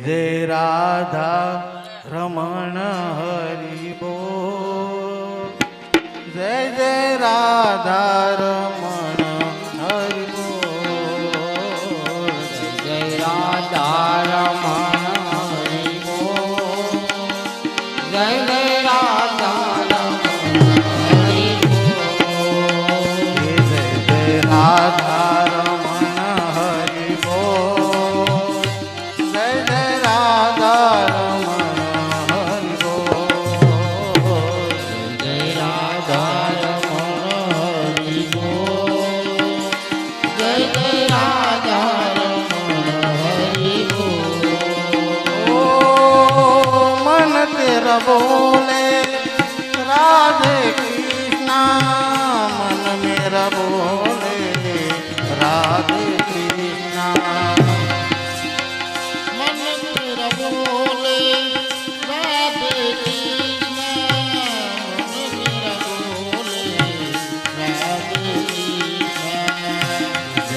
જય રાધા રમણ હરિ બો જય જય રાધા રમણ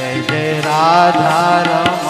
જય રાધા રામ.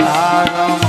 ધારો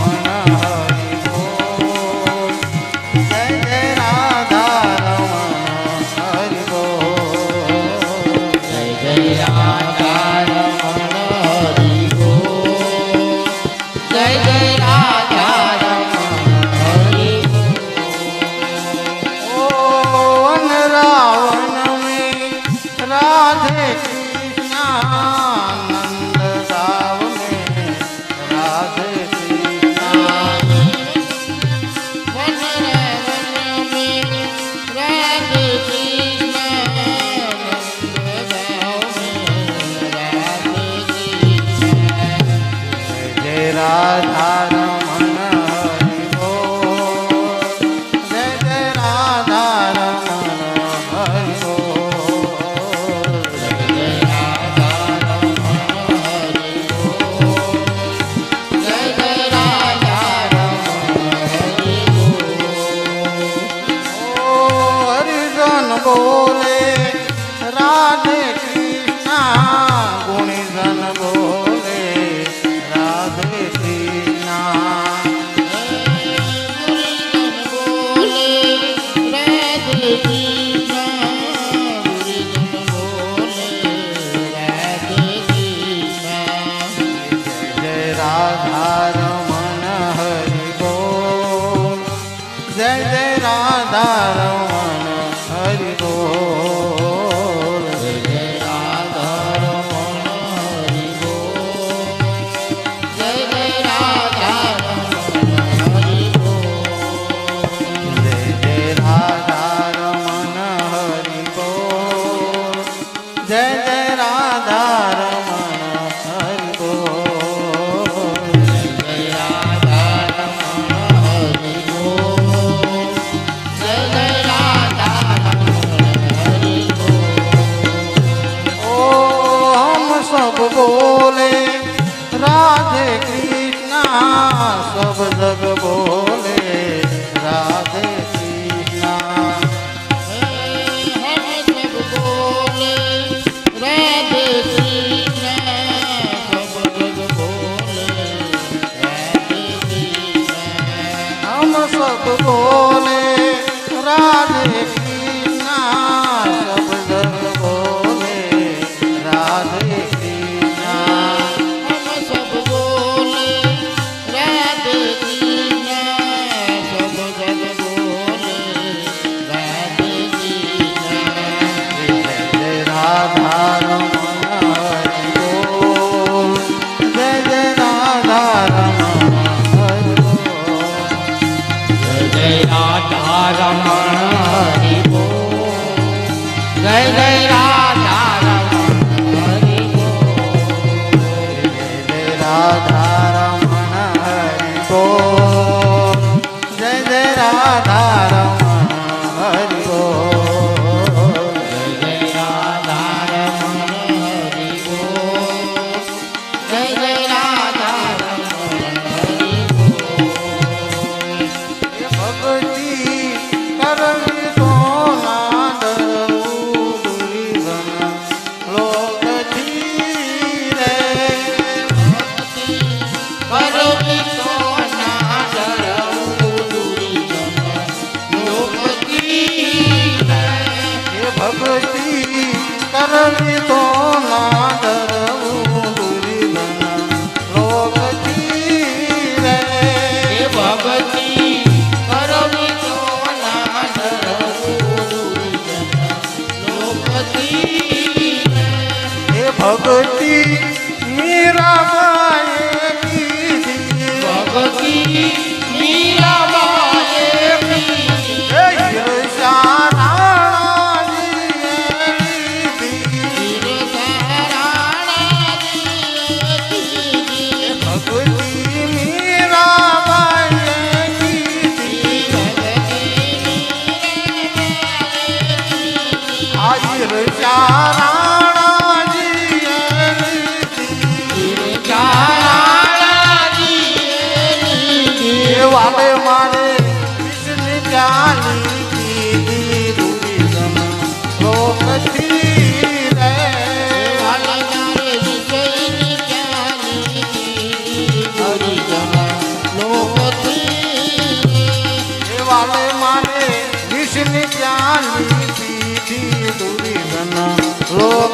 લોકથી એ ભક્તિ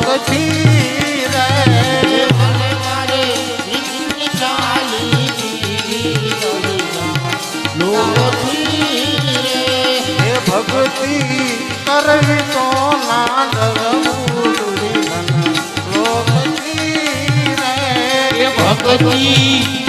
લોકથી રે ભક્તિ કરવી તો ના ડરવું ભક્તિ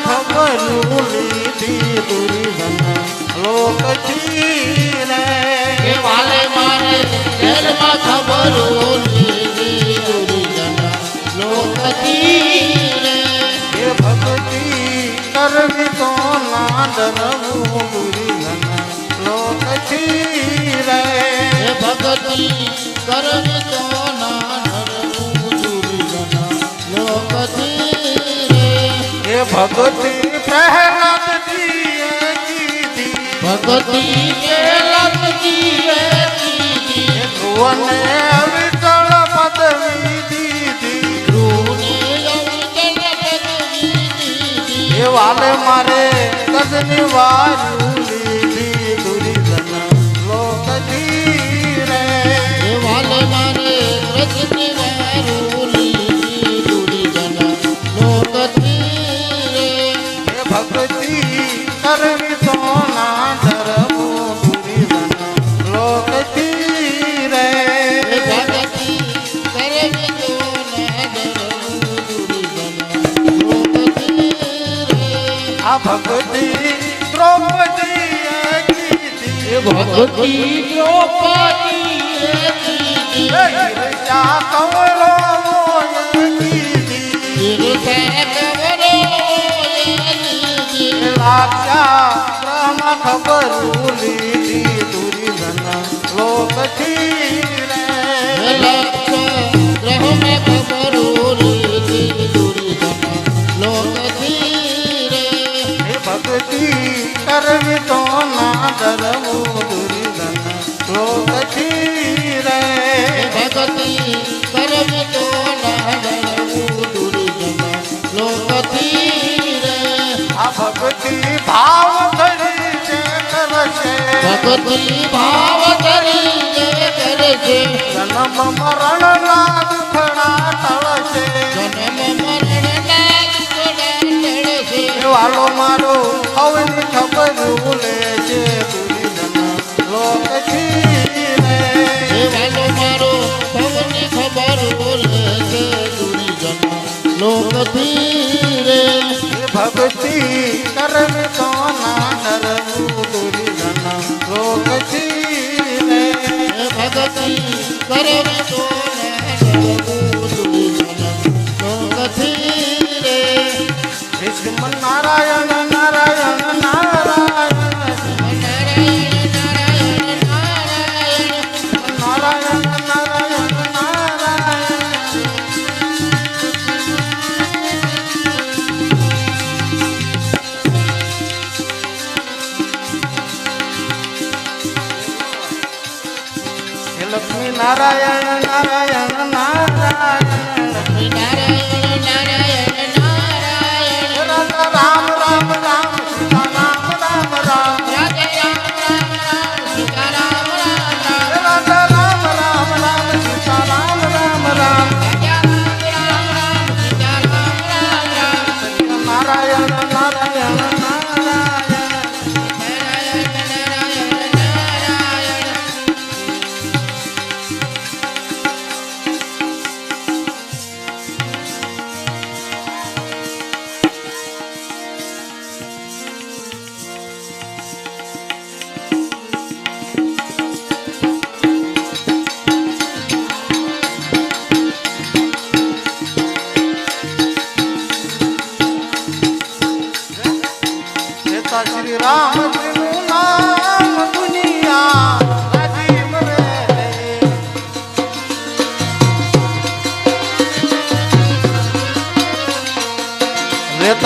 ખબર લીધી દુર્જન લોકથી રે વાલે મારે જેલમાં ખબર ઓલી દુર્જન લોકથી રે. એ ભક્તિ કરવી તો ના ડરવું કરવી કીધી ભક્તિ કે લગતી રે એ ધ્રુવને અવિચળ પદવી દીધી ધ્રુવને અવતર પદવી દીધી. એ વાલે મારે ગજની વાયુ ભક્તિ દ્રૌપદીએ કીધી. એ ઈર્ષા કૌરવોએ કીધી ઈર્ષા કવરોએ લીધી. રોગથી કરવી તો ના ધરવું દુર્ધન રોગથી રે. ભગતિ કરવી તો ના ધરવું દુર્ધન રોગથી રે. આ ભક્તિ ભાવ ધરી જે કરશે. ભક્તિ ભાવ ધરી જે કરશે. જન્મ મરણ ના ભક્તિ રે ભક્તિ કરમ તો ના નરવું દુર્જન રોગથી રે ભક્તિ કરમ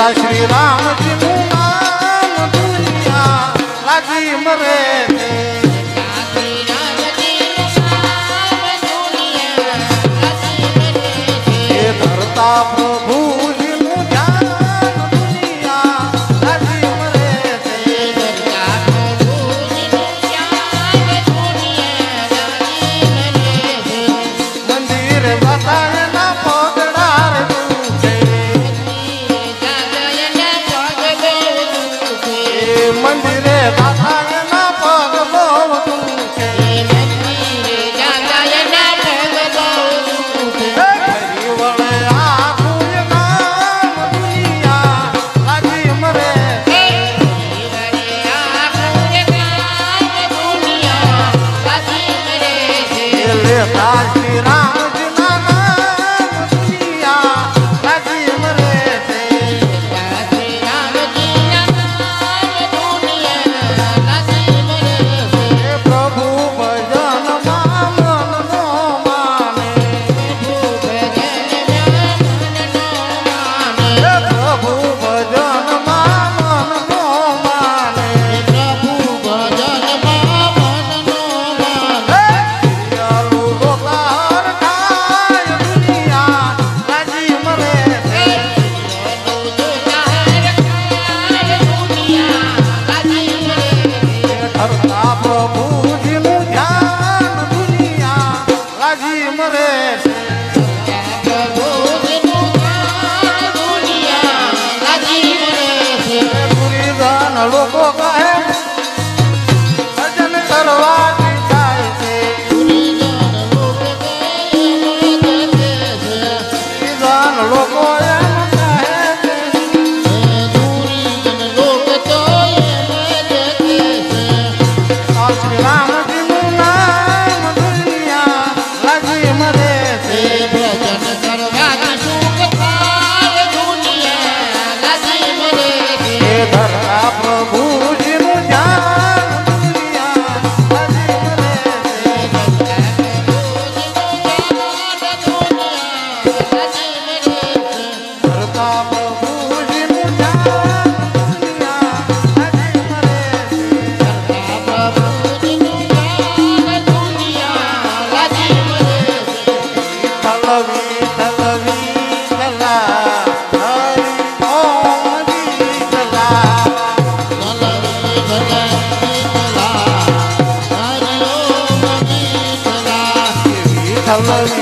શ્રી રામજી નું નામ દુનિયા coragem Mama.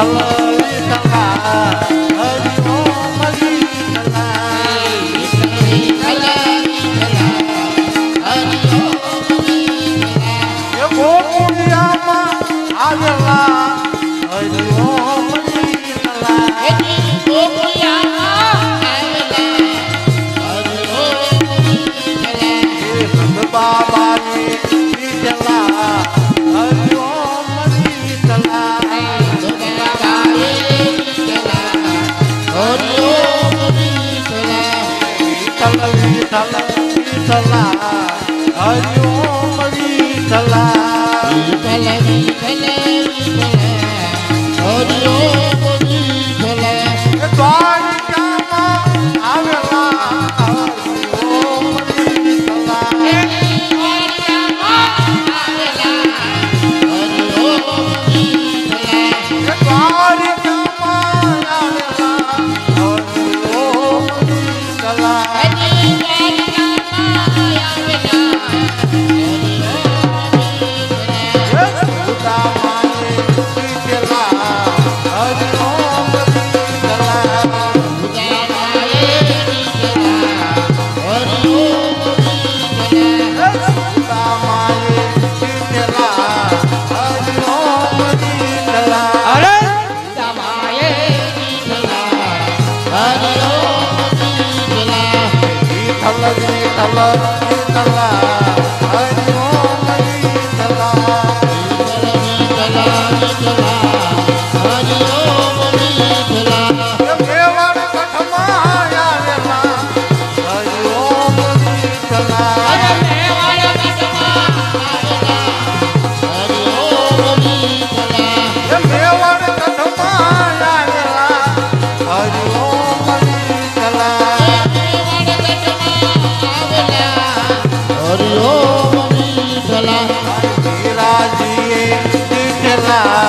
Allah Vitthal now.